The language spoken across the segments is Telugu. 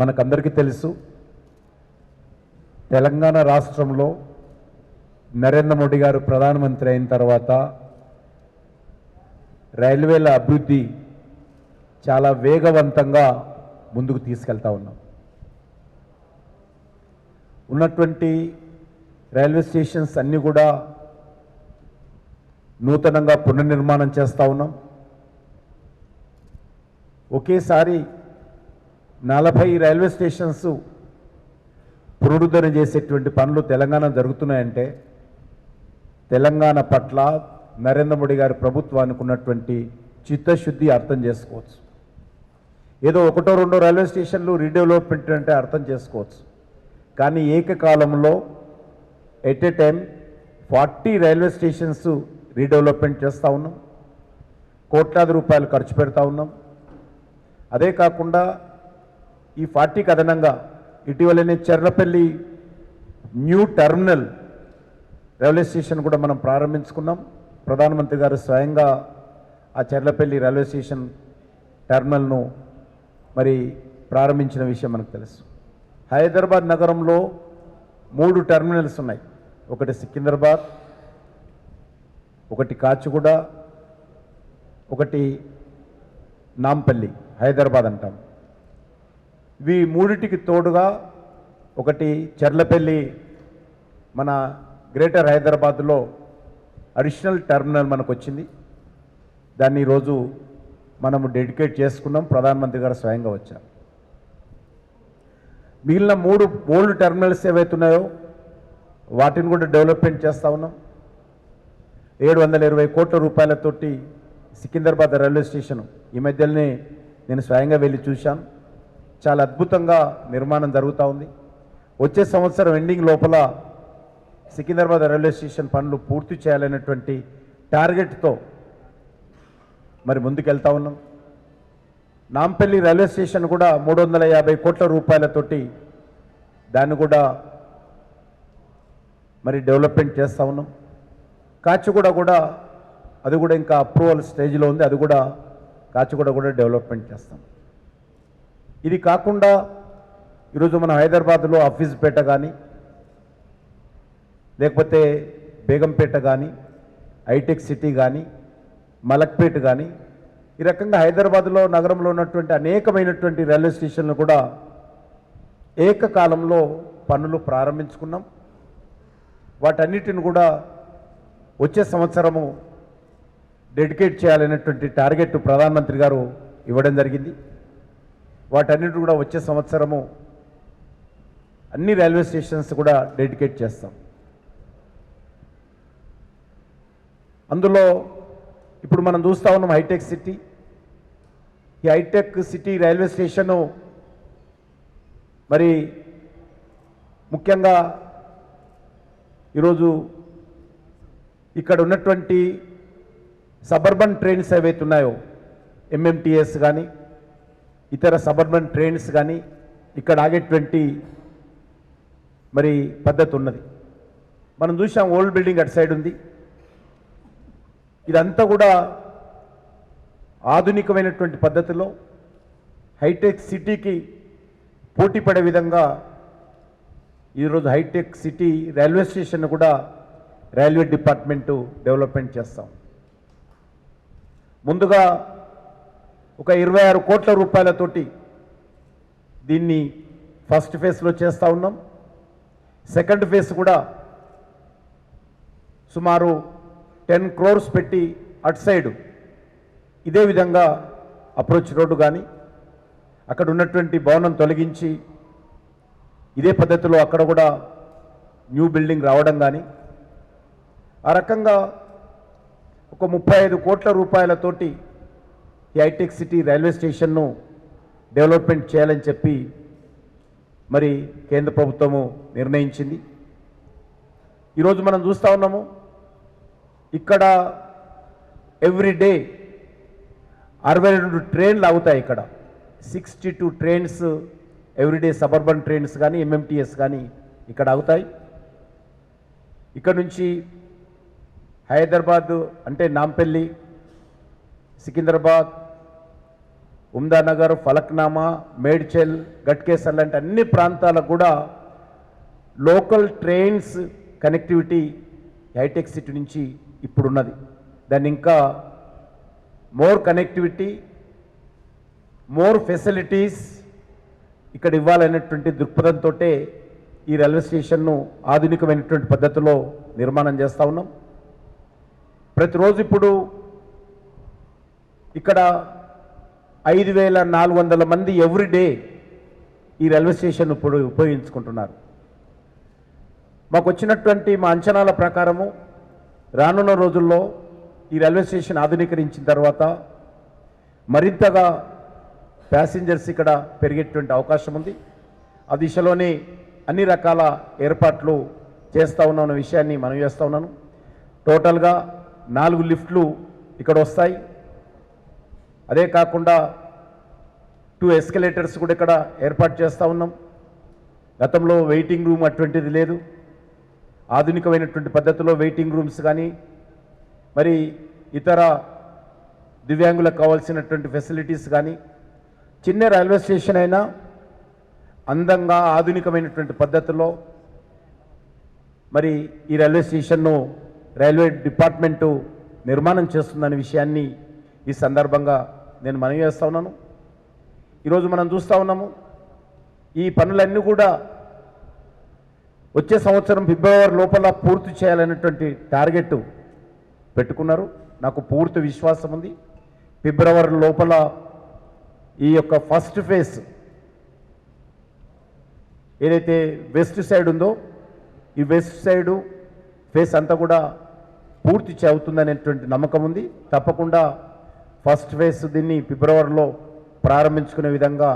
మనకందరికీ తెలుసు తెలంగాణ రాష్ట్రంలో నరేంద్ర మోడీ గారు ప్రధానమంత్రి అయిన తర్వాత రైల్వేల అభివృద్ధి చాలా వేగవంతంగా ముందుకు తీసుకెళ్తా ఉన్నాం. ఉన్నటువంటి రైల్వే స్టేషన్స్ అన్నీ కూడా నూతనంగా పునర్నిర్మాణం చేస్తూ ఉన్నాం. ఒకేసారి నలభై రైల్వే స్టేషన్స్ పునరుద్ధరణ చేసేటువంటి పనులు తెలంగాణ జరుగుతున్నాయంటే తెలంగాణ పట్ల నరేంద్ర మోడీ గారి ప్రభుత్వానికి ఉన్నటువంటి చిత్తశుద్ధి అర్థం చేసుకోవచ్చు. ఏదో ఒకటో రెండో రైల్వే స్టేషన్లు రీడెవలప్మెంట్ అంటే అర్థం చేసుకోవచ్చు. కానీ ఏకకాలంలో at a time forty railway stations redevelopment చేస్తూ ఉన్నాం. కోట్లాది రూపాయలు ఖర్చు పెడతా ఉన్నాం. అదే కాకుండా ఈ ఫార్టీకి అదనంగా ఇటీవలనే Cherlapalli new terminal railway station కూడా మనం ప్రారంభించుకున్నాం. ప్రధానమంత్రి గారు స్వయంగా ఆ చెర్లపల్లి రైల్వే స్టేషన్ టెర్మినల్ను మరి ప్రారంభించిన విషయం మనకు తెలుసు. హైదరాబాద్ నగరంలో మూడు టెర్మినల్స్ ఉన్నాయి. ఒకటి సికింద్రాబాద్ ఒకటి కాచిగూడ ఒకటి నాంపల్లి హైదరాబాద్ అంటాం. ఇవి మూడిటికి తోడుగా ఒకటి చెర్లపల్లి మన గ్రేటర్ హైదరాబాద్లో అడిషనల్ టెర్మినల్ మనకు వచ్చింది దాన్ని ఈరోజు మనము డెడికేట్ చేసుకున్నాం. ప్రధానమంత్రి గారు స్వయంగా వచ్చారు. మిగిలిన మూడు ఓల్డ్ టెర్మినల్స్ ఏవైతున్నాయో వాటిని కూడా డెవలప్మెంట్ చేస్తూ ఉన్నాం. ఏడు వందల ఇరవై కోట్ల రూపాయలతోటి సికింద్రాబాద్ రైల్వే స్టేషన్ ఈ మధ్యలోనే నేను స్వయంగా వెళ్ళి చూశాను. చాలా అద్భుతంగా నిర్మాణం జరుగుతూ ఉంది. వచ్చే సంవత్సరం ఎండింగ్ లోపల సికింద్రాబాద్ రైల్వే స్టేషన్ పనులు పూర్తి చేయాలనేటువంటి టార్గెట్తో మరి ముందుకెళ్తా ఉన్నాం. నాంపల్లి రైల్వే స్టేషన్ కూడా మూడు వందల యాభై కోట్ల రూపాయలతోటి దాన్ని కూడా మరి డెవలప్మెంట్ చేస్తూ ఉన్నాం. కాచిగూడ కూడా అది కూడా ఇంకా అప్రూవల్ స్టేజ్లో ఉంది. అది కూడా కాచిగూడ కూడా డెవలప్మెంట్ చేస్తాం. ఇది కాకుండా ఈరోజు మన హైదరాబాద్లో ఆఫీస్పేట కానీ లేకపోతే బేగంపేట కానీ హైటెక్ సిటీ కానీ మలక్పేట కానీ ఈ రకంగా హైదరాబాద్లో నగరంలో ఉన్నటువంటి అనేకమైనటువంటి రైల్వే స్టేషన్లు కూడా ఏకకాలంలో పనులు ప్రారంభించుకున్నాం. వాటన్నిటిని కూడా వచ్చే సంవత్సరము డెడికేట్ చేయాలనేటువంటి టార్గెట్ ప్రధానమంత్రి గారు ఇవ్వడం జరిగింది. వాటన్నిటి కూడా వచ్చే సంవత్సరము అన్ని రైల్వే స్టేషన్స్ కూడా డెడికేట్ చేస్తాం. అందులో ఇప్పుడు మనం చూస్తూ ఉన్నాం హైటెక్ సిటీ. ఈ హైటెక్ సిటీ రైల్వే స్టేషను మరి ముఖ్యంగా ఈరోజు ఇక్కడ ఉన్నటువంటి సబర్బన్ ట్రైన్స్ ఏవైతే ఉన్నాయో ఎంఎంటీఎస్ కానీ ఇతర సబర్బన్ ట్రైన్స్ కానీ ఇక్కడ ఆగేటువంటి మరి పద్ధతి ఉన్నది. మనం చూసాం ఓల్డ్ బిల్డింగ్ అటు సైడ్ ఉంది. ఇదంతా కూడా ఆధునికమైనటువంటి పద్ధతిలో హైటెక్ సిటీకి పోటీ పడే విధంగా ఈరోజు హైటెక్ సిటీ రైల్వే స్టేషన్ కూడా రైల్వే డిపార్ట్మెంటు డెవలప్మెంట్ చేస్తాం. ముందుగా ఒక ఇరవై ఆరు కోట్ల రూపాయలతోటి దీన్ని ఫస్ట్ ఫేజ్లో చేస్తూ ఉన్నాం. సెకండ్ ఫేజ్ కూడా సుమారు టెన్ క్రోర్స్ పెట్టి అటు సైడు ఇదే విధంగా అప్రోచ్ రోడ్డు కానీ అక్కడ ఉన్నటువంటి భవనం తొలగించి ఇదే పద్ధతిలో అక్కడ కూడా న్యూ బిల్డింగ్ రావడం కానీ ఆ రకంగా ఒక ముప్పై ఐదు కోట్ల రూపాయలతోటి హైటెక్ సిటీ రైల్వే స్టేషన్ను డెవలప్మెంట్ చేయాలని చెప్పి మరి కేంద్ర ప్రభుత్వము నిర్ణయించింది. ఈరోజు మనం చూస్తూ ఉన్నాము ఇక్కడ ఎవ్రీ డే అరవై రెండు ట్రైన్లు అవుతాయి ఇక్కడ. Sixty two trains everyday suburban trains కానీ ఎంఎంటీఎస్ కానీ ఇక్కడ అవుతాయి ఇక్కడ నుంచి హైదరాబాద్ అంటే నాంపల్లి సికింద్రాబాద్ ఉమ్దానగర్ ఫలక్నామా మేడ్చెల్ గట్కేసర్ లాంటి అన్ని ప్రాంతాలకు కూడా local trains connectivity hitech city నుంచి ఇప్పుడున్నది. దాన్ని ఇంకా మోర్ కనెక్టివిటీ మోర్ ఫెసిలిటీస్ ఇక్కడ ఇవ్వాలనేటువంటి దృక్పథంతో ఈ రైల్వే స్టేషన్ను ఆధునికమైనటువంటి పద్ధతిలో నిర్మాణం చేస్తూ ఉన్నాం. ప్రతిరోజు ఇప్పుడు ఇక్కడ ఐదు వేల నాలుగు వందల మంది ఎవ్రీడే ఈ రైల్వే స్టేషన్ ఇప్పుడు ఉపయోగించుకుంటున్నారు. మాకు వచ్చినటువంటి మా అంచనాల ప్రకారము రానున్న రోజుల్లో ఈ రైల్వే స్టేషన్ ఆధునీకరించిన తర్వాత మరింతగా ప్యాసింజర్స్ ఇక్కడ పెరిగేటువంటి అవకాశం ఉంది. ఆ దిశలోనే అన్ని రకాల ఏర్పాట్లు చేస్తూ ఉన్న విషయాన్ని మనం చేస్తూ ఉన్నాను. టోటల్గా నాలుగు లిఫ్ట్లు ఇక్కడ వస్తాయి. అదే కాకుండా టూ ఎస్కలేటర్స్ కూడా ఇక్కడ ఏర్పాటు చేస్తూ ఉన్నాం. గతంలో వెయిటింగ్ రూమ్ అటువంటిది లేదు. ఆధునికమైనటువంటి పద్ధతిలో వెయిటింగ్ రూమ్స్ కానీ మరి ఇతర దివ్యాంగులకు కావాల్సినటువంటి ఫెసిలిటీస్ కానీ చిన్న రైల్వే స్టేషన్ అయినా అందంగా ఆధునికమైనటువంటి పద్ధతిలో మరి ఈ రైల్వే స్టేషన్ను రైల్వే డిపార్ట్మెంటు నిర్మాణం చేస్తుందనే విషయాన్ని ఈ సందర్భంగా నేను మనవి చేస్తా ఉన్నాను. ఈరోజు మనం చూస్తూ ఉన్నాము ఈ పనులన్నీ కూడా వచ్చే సంవత్సరం ఫిబ్రవరి లోపల పూర్తి చేయాలనేటువంటి టార్గెట్ పెట్టుకున్నారు. నాకు పూర్తి విశ్వాసం ఉంది. ఫిబ్రవరి లోపల ఈ యొక్క ఫస్ట్ ఫేజ్ ఏదైతే వెస్ట్ సైడ్ ఉందో ఈ వెస్ట్ సైడు ఫేస్ అంతా కూడా పూర్తి అవుతుందనేటువంటి నమ్మకం ఉంది. తప్పకుండా ఫస్ట్ ఫేజ్ దీన్ని ఫిబ్రవరిలో ప్రారంభించుకునే విధంగా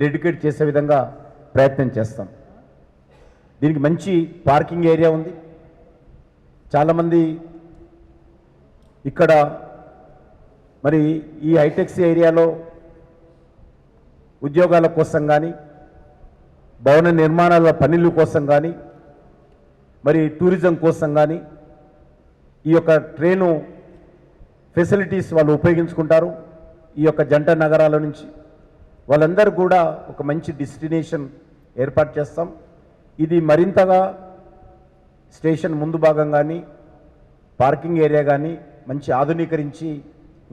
డెడికేట్ చేసే విధంగా ప్రయత్నం చేస్తాం. దీనికి మంచి పార్కింగ్ ఏరియా ఉంది. చాలామంది ఇక్కడ మరి ఈ హైటెక్స్ ఏరియాలో ఉద్యోగాల కోసం కానీ భవన నిర్మాణాల పనుల కోసం కానీ మరి టూరిజం కోసం కానీ ఈ యొక్క ట్రైను ఫెసిలిటీస్ వాళ్ళు ఉపయోగించుకుంటారు. ఈ యొక్క జంట నగరాల నుంచి వాళ్ళందరూ కూడా ఒక మంచి డెస్టినేషన్ ఏర్పాటు చేస్తాం. ఇది మరింతగా స్టేషన్ ముందు భాగం కానీ పార్కింగ్ ఏరియా కానీ మంచి ఆధునీకరించి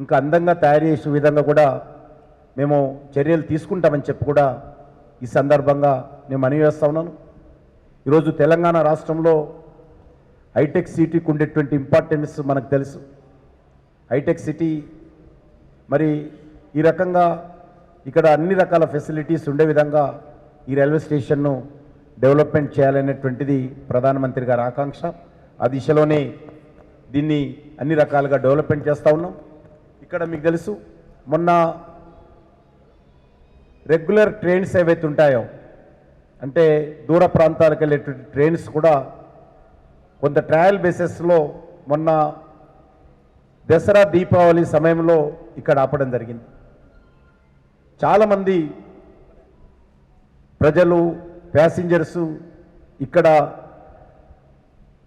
ఇంకా అందంగా తయారు చేసే విధంగా కూడా మేము చర్యలు తీసుకుంటామని చెప్పి కూడా ఈ సందర్భంగా నేను మనవి వేస్తా ఉన్నాను. ఈరోజు తెలంగాణ రాష్ట్రంలో హైటెక్ సిటీకి ఉండేటువంటి ఇంపార్టెన్స్ మనకు తెలుసు. Hitech city. మరి ఈ రకంగా ఇక్కడ అన్ని రకాల ఫెసిలిటీస్ ఉండే విధంగా ఈ రైల్వే స్టేషన్ను డెవలప్మెంట్ చేయాలనేటువంటిది ప్రధానమంత్రి గారి ఆకాంక్ష. ఆ దిశలోనే దీన్ని అన్ని రకాలుగా డెవలప్మెంట్ చేస్తూ ఉన్నాం. ఇక్కడ మీకు తెలుసు మొన్న రెగ్యులర్ ట్రైన్స్ ఏవైతే ఉంటాయో అంటే దూర ప్రాంతాలకు వెళ్ళేటువంటి ట్రైన్స్ కూడా కొంత ట్రయల్ బేసిస్లో మొన్న దసరా దీపావళి సమయంలో ఇక్కడ ఆపడం జరిగింది. చాలామంది ప్రజలు ప్యాసింజర్సు ఇక్కడ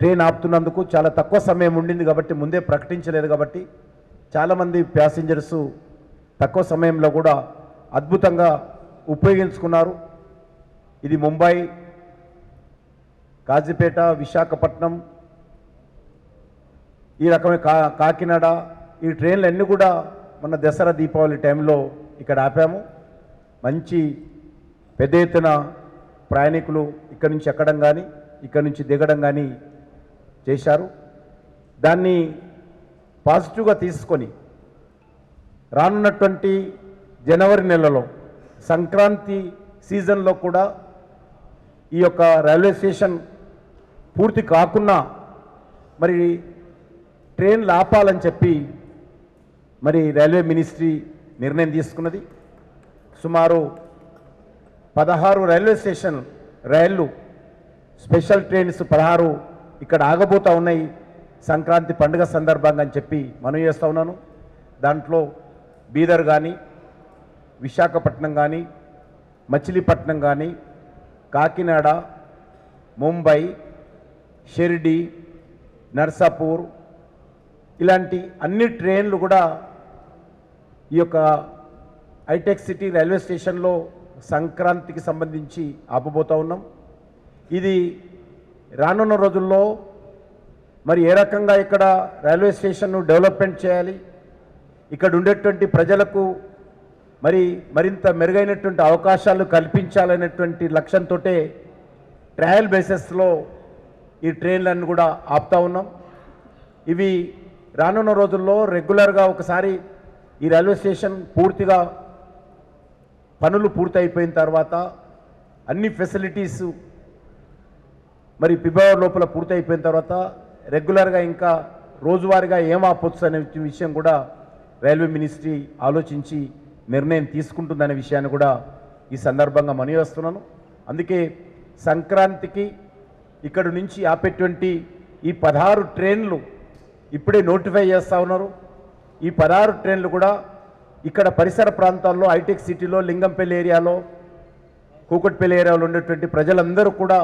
ట్రైన్ ఆపుతున్నందుకు చాలా తక్కువ సమయం ఉండింది కాబట్టి ముందే ప్రకటించలేదు కాబట్టి చాలామంది ప్యాసింజర్సు తక్కువ సమయంలో కూడా అద్భుతంగా ఉపయోగించుకున్నారు. ఇది ముంబై కాజీపేట విశాఖపట్నం ఈ రకమైన కా కాకినాడ ఈ ట్రైన్లు అన్నీ కూడా మన దసరా దీపావళి టైంలో ఇక్కడ ఆపాము. మంచి పెద్ద ఎత్తున ప్రయాణికులు ఇక్కడ నుంచి ఎక్కడం కానీ ఇక్కడ నుంచి దిగడం కానీ చేశారు. దాన్ని పాజిటివ్గా తీసుకొని రానున్నటువంటి జనవరి నెలలో సంక్రాంతి సీజన్లో కూడా ఈ యొక్క రైల్వే స్టేషన్ పూర్తి కాకున్నా మరి ట్రైన్లు ఆపాలని చెప్పి మరి రైల్వే మినిస్ట్రీ నిర్ణయం తీసుకున్నది. సుమారు పదహారు రైల్వే స్టేషన్ రైళ్ళు స్పెషల్ ట్రైన్స్ పదహారు ఇక్కడ ఆగబోతూ ఉన్నాయి. సంక్రాంతి పండుగ సందర్భంగా అని చెప్పి మనం చేస్తూ ఉన్నాను. దాంట్లో బీదర్ కానీ విశాఖపట్నం కానీ మచిలీపట్నం కానీ కాకినాడ ముంబై షిర్డి నర్సాపూర్ ఇలాంటి అన్ని ట్రైన్లు కూడా ఈ యొక్క హైటెక్ సిటీ రైల్వే స్టేషన్లో సంక్రాంతికి సంబంధించి ఆపబోతా ఉన్నాం. ఇది రానున్న రోజుల్లో మరి ఏ రకంగా ఇక్కడ రైల్వే స్టేషన్ను డెవలప్మెంట్ చేయాలి? ఇక్కడ ఉండేటువంటి ప్రజలకు మరి మరింత మెరుగైనటువంటి అవకాశాలు కల్పించాలనేటువంటి లక్ష్యంతో ట్రయల్ బేసిస్లో ఈ ట్రైన్లను కూడా ఆపుతా ఉన్నాం. ఇవి రానున్న రోజుల్లో రెగ్యులర్గా ఒకసారి ఈ రైల్వే స్టేషన్ పూర్తిగా పనులు పూర్తయిపోయిన తర్వాత అన్ని ఫెసిలిటీస్ మరి ఫిబ్రవరి లోపల పూర్తయిపోయిన తర్వాత రెగ్యులర్గా ఇంకా రోజువారీగా ఏం ఆపొచ్చు అనే విషయం కూడా రైల్వే మినిస్ట్రీ ఆలోచించి నిర్ణయం తీసుకుంటుందనే విషయాన్ని కూడా ఈ సందర్భంగా మనివేస్తున్నాను అందుకే సంక్రాంతికి ఇక్కడ నుంచి ఆపేటువంటి ఈ పదహారు ట్రైన్లు ఇప్పుడే నోటిఫై చేస్తూ ఉన్నారు. ఈ పదహారు ట్రైన్లు కూడా ఇక్కడ పరిసర ప్రాంతాల్లో హైటెక్ సిటీలో లింగంపల్లి ఏరియాలో కూకట్పల్లి ఏరియాలో ఉండేటువంటి ప్రజలందరూ కూడా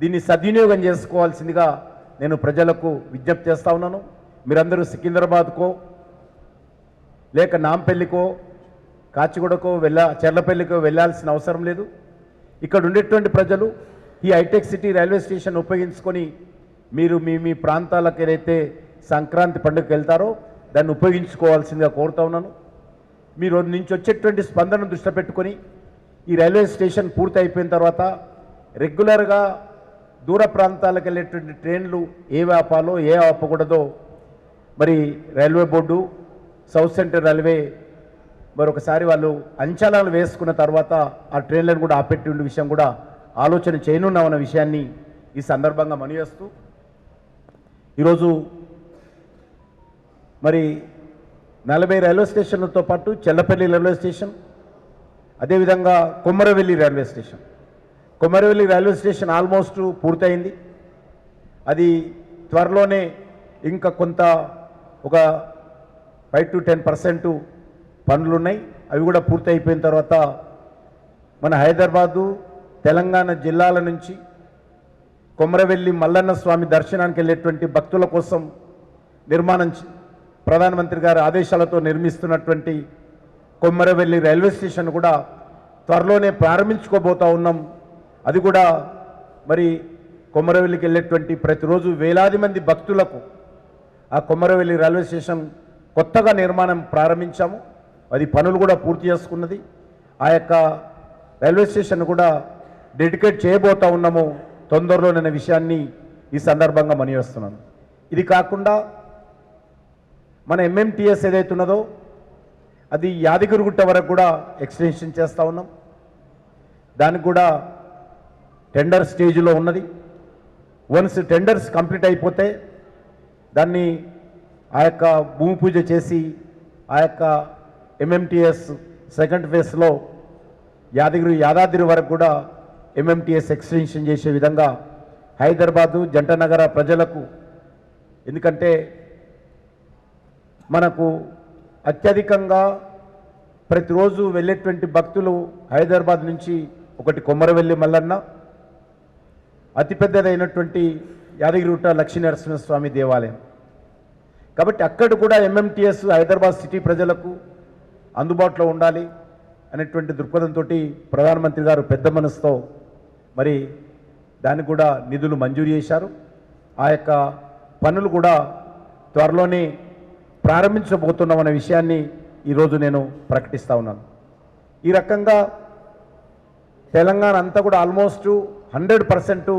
దీన్ని సద్వినియోగం చేసుకోవాల్సిందిగా నేను ప్రజలకు విజ్ఞప్తి చేస్తా ఉన్నాను. మీరందరూ సికింద్రాబాద్కో లేక నాంపల్లికో కాచిగూడకో వెళ్ళ చెర్లపల్లికో వెళ్ళాల్సిన అవసరం లేదు. ఇక్కడ ఉండేటువంటి ప్రజలు ఈ హైటెక్ సిటీ రైల్వే స్టేషన్ ఉపయోగించుకొని మీరు మీ మీ ప్రాంతాలకు ఏదైతే సంక్రాంతి పండుగకి వెళ్తారో దాన్ని ఉపయోగించుకోవాల్సిందిగా కోరుతా ఉన్నాను. మీరు నుంచి వచ్చేటువంటి స్పందన దృష్టి పెట్టుకొని ఈ రైల్వే స్టేషన్ పూర్తి అయిపోయిన తర్వాత రెగ్యులర్గా దూర ప్రాంతాలకు వెళ్ళేటువంటి ట్రైన్లు ఏ ఆపాలో ఏ ఆపకూడదో మరి railway board south central railway మరొకసారి వాళ్ళు అంచనాలు వేసుకున్న తర్వాత ఆ ట్రైన్లను కూడా ఆపెట్టి ఉండే విషయం కూడా ఆలోచన చేయనున్నామన్న విషయాన్ని ఈ సందర్భంగా మనవేస్తూ ఈరోజు మరి నలభై రైల్వే స్టేషన్లతో పాటు చెల్లపల్లి రైల్వే స్టేషన్ అదేవిధంగా Kommaravelli railway station. Kommaravelli railway station almost పూర్తయింది. అది త్వరలోనే ఇంకా కొంత ఒక ఫైవ్ టు టెన్ పర్సెంట్ పనులు ఉన్నాయి అవి కూడా పూర్తి అయిపోయిన తర్వాత మన హైదరాబాదు తెలంగాణ జిల్లాల నుంచి కొమరవెల్లి మల్లన్న స్వామి దర్శనానికి వెళ్ళేటువంటి భక్తుల కోసం నిర్మాణం ప్రధానమంత్రి గారి ఆదేశాలతో నిర్మిస్తున్నటువంటి కొమ్మరవెల్లి రైల్వే స్టేషన్ కూడా త్వరలోనే ప్రారంభించుకోబోతా ఉన్నాం. అది కూడా మరి కొమరవెల్లికి వెళ్ళేటువంటి ప్రతిరోజు వేలాది మంది భక్తులకు ఆ కొమరవెల్లి రైల్వే స్టేషన్ కొత్తగా నిర్మాణం ప్రారంభించాము. అది పనులు కూడా పూర్తి చేసుకున్నది. ఆ యొక్క రైల్వే స్టేషన్ కూడా డెడికేట్ చేయబోతా ఉన్నాము. తొందరలోననే విషయాన్ని ఈ సందర్భంగా మనివేస్తున్నాను ఇది కాకుండా మన ఎంఎంటీఎస్ ఏదైతే ఉన్నదో అది యాదగిరిగుట్ట వరకు కూడా ఎక్స్టెన్షన్ చేస్తూ ఉన్నాం. దానికి కూడా టెండర్ స్టేజ్లో ఉన్నది. వన్స్ టెండర్స్ కంప్లీట్ అయిపోతే దాన్ని ఆ యొక్క భూమి పూజ చేసి ఆ యొక్క ఎంఎంటీఎస్ సెకండ్ ఫేజ్లో యాదగిరి యాదాద్రి వరకు కూడా ఎంఎంటీఎస్ ఎక్స్టెన్షన్ చేసే విధంగా హైదరాబాదు జంటనగర ప్రజలకు ఎందుకంటే మనకు అత్యధికంగా ప్రతిరోజు వెళ్ళేటువంటి భక్తులు హైదరాబాద్ నుంచి ఒకటి కొమ్మరవెల్లి మల్లన్న అతిపెద్దదైనటువంటి యాదగిరిగుట్ట లక్ష్మీనరసింహస్వామి దేవాలయం. కాబట్టి అక్కడ కూడా ఎంఎంటీఎస్ హైదరాబాద్ సిటీ ప్రజలకు అందుబాటులో ఉండాలి అనేటువంటి దృక్పథంతో ప్రధానమంత్రి గారు పెద్ద మనసుతో మరి దానికి కూడా నిధులు మంజూరు చేశారు. ఆ యొక్క పనులు కూడా త్వరలోనే ప్రారంభించబోతున్నామన్న విషయాన్ని ఈరోజు నేను ప్రకటిస్తా ఉన్నాను. ఈ రకంగా తెలంగాణ అంతా కూడా ఆల్మోస్ట్ హండ్రెడ్ పర్సెంట్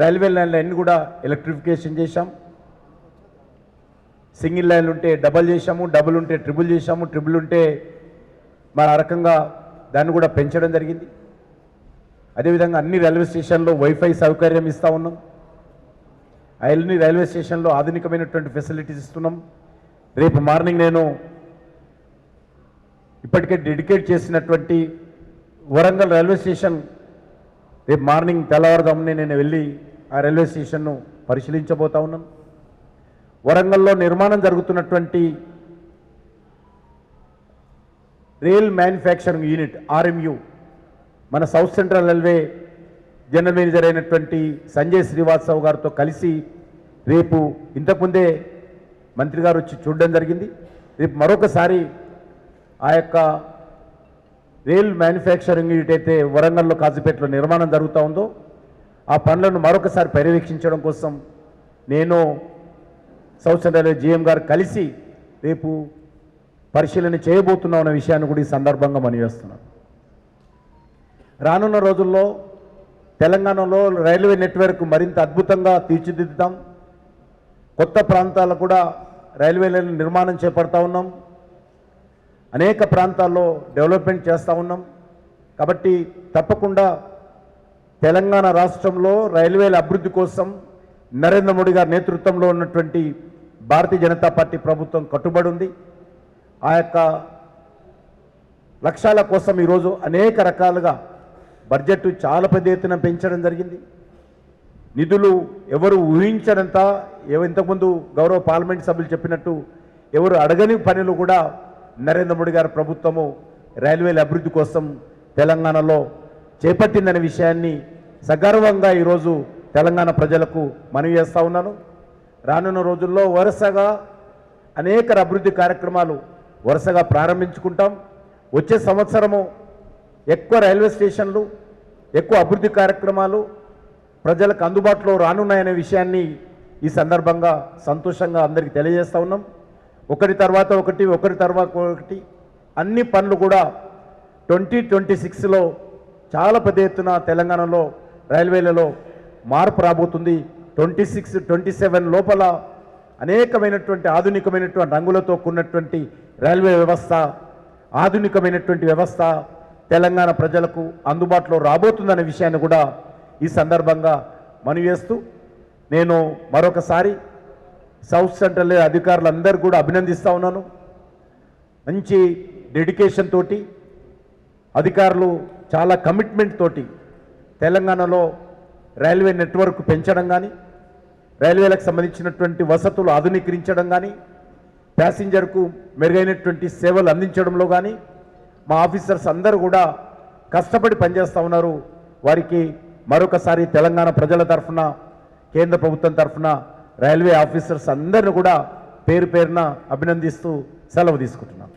రైల్వే లైన్లన్నీ కూడా ఎలక్ట్రిఫికేషన్ చేశాం. సింగిల్ లైన్లు ఉంటే డబల్ చేశాము డబుల్ ఉంటే ట్రిబుల్ చేశాము ట్రిబుల్ ఉంటే మరి ఆ రకంగా దాన్ని కూడా పెంచడం జరిగింది. అదేవిధంగా అన్ని రైల్వే స్టేషన్లో వైఫై సౌకర్యం ఇస్తూ ఉన్నాం. అన్ని రైల్వే స్టేషన్లో ఆధునికమైనటువంటి ఫెసిలిటీస్ ఇస్తున్నాం. రేపు మార్నింగ్ నేను ఇప్పటికే డెడికేట్ చేసినటువంటి వరంగల్ రైల్వే స్టేషన్ రేపు మార్నింగ్ తెల్లవారుదామునే నేను వెళ్ళి ఆ రైల్వే స్టేషన్ను పరిశీలించబోతా ఉన్నాను వరంగల్లో నిర్మాణం జరుగుతున్నటువంటి రైల్ మ్యానుఫ్యాక్చరింగ్ యూనిట్ ఆర్ఎంయు మన south central railway general manager అయినటువంటి సంజయ్ శ్రీవాత్సవ్ గారితో కలిసి రేపు ఇంతకుముందే మంత్రి గారు వచ్చి చూడడం జరిగింది. రేపు మరొకసారి ఆ యొక్క రైల్ మ్యానుఫ్యాక్చరింగ్ ఏదైతే వరంగల్లో కాజుపేటలో నిర్మాణం జరుగుతూ ఉందో ఆ పనులను మరొకసారి పర్యవేక్షించడం కోసం నేను సౌత్ సెంట్రల్ జీఎం గారు కలిసి రేపు పరిశీలన చేయబోతున్నాం అనే విషయాన్ని కూడా ఈ సందర్భంగా మనవేస్తున్నాను రానున్న రోజుల్లో తెలంగాణలో రైల్వే నెట్వర్క్ మరింత అద్భుతంగా తీర్చిదిద్దుతాం. కొత్త ప్రాంతాల్లో కూడా రైల్వేలను నిర్మాణం చేపడతా ఉన్నాం. అనేక ప్రాంతాల్లో డెవలప్మెంట్ చేస్తూ ఉన్నాం. కాబట్టి తప్పకుండా తెలంగాణ రాష్ట్రంలో రైల్వేల అభివృద్ధి కోసం నరేంద్ర మోడీ గారి నేతృత్వంలో ఉన్నటువంటి భారతీయ జనతా పార్టీ ప్రభుత్వం కట్టుబడి ఉంది. ఆ యొక్క లక్ష్యాల కోసం ఈరోజు అనేక రకాలుగా బడ్జెట్ చాలా పెద్ద ఎత్తున పెంచడం జరిగింది. నిధులు ఎవరు ఊహించనంత ఇంతకుముందు గౌరవ పార్లమెంట్ సభ్యులు చెప్పినట్టు ఎవరు అడగని పనులు కూడా నరేంద్ర మోడీ గారి ప్రభుత్వము రైల్వేల అభివృద్ధి కోసం తెలంగాణలో చేపట్టిందనే విషయాన్ని సగర్వంగా ఈరోజు తెలంగాణ ప్రజలకు మనవి చేస్తూ ఉన్నాను. రానున్న రోజుల్లో వరుసగా అనేక అభివృద్ధి కార్యక్రమాలు వరుసగా ప్రారంభించుకుంటాం. వచ్చే సంవత్సరము ఎక్కువ రైల్వే స్టేషన్లు ఎక్కువ అభివృద్ధి కార్యక్రమాలు ప్రజలకు అందుబాటులో రానున్నాయనే విషయాన్ని ఈ సందర్భంగా సంతోషంగా అందరికీ తెలియజేస్తూ ఉన్నాం. ఒకటి తర్వాత ఒకటి ఒకటి తర్వాత ఒకటి అన్ని పనులు కూడా ట్వంటీ ట్వంటీ సిక్స్లో చాలా పెద్ద ఎత్తున తెలంగాణలో రైల్వేలలో మార్పు రాబోతుంది. ట్వంటీ సిక్స్ ట్వంటీ సెవెన్ లోపల అనేకమైనటువంటి ఆధునికమైనటువంటి రంగులతో కూడినటువంటి రైల్వే వ్యవస్థ ఆధునికమైనటువంటి వ్యవస్థ తెలంగాణ ప్రజలకు అందుబాటులో రాబోతుందనే విషయాన్ని కూడా ఈ సందర్భంగా మనవి చేస్తూ నేను మరొకసారి సౌత్ సెంట్రల్ అధికారులందరూ కూడా అభినందిస్తూ ఉన్నాను. మంచి డెడికేషన్ తోటి అధికారులు చాలా కమిట్మెంట్ తోటి తెలంగాణలో రైల్వే నెట్వర్క్ పెంచడం కానీ రైల్వేలకు సంబంధించినటువంటి వసతులు ఆధునీకరించడం కానీ ప్యాసింజర్కు మెరుగైనటువంటి సేవలు అందించడంలో కానీ మా ఆఫీసర్స్ అందరూ కూడా కష్టపడి పనిచేస్తూ ఉన్నారు. వారికి మరొకసారి తెలంగాణ ప్రజల తరఫున కేంద్ర ప్రభుత్వం తరఫున రైల్వే ఆఫీసర్స్ అందరిని కూడా పేరు పేరున అభినందిస్తూ సెలవు తీసుకుంటున్నాను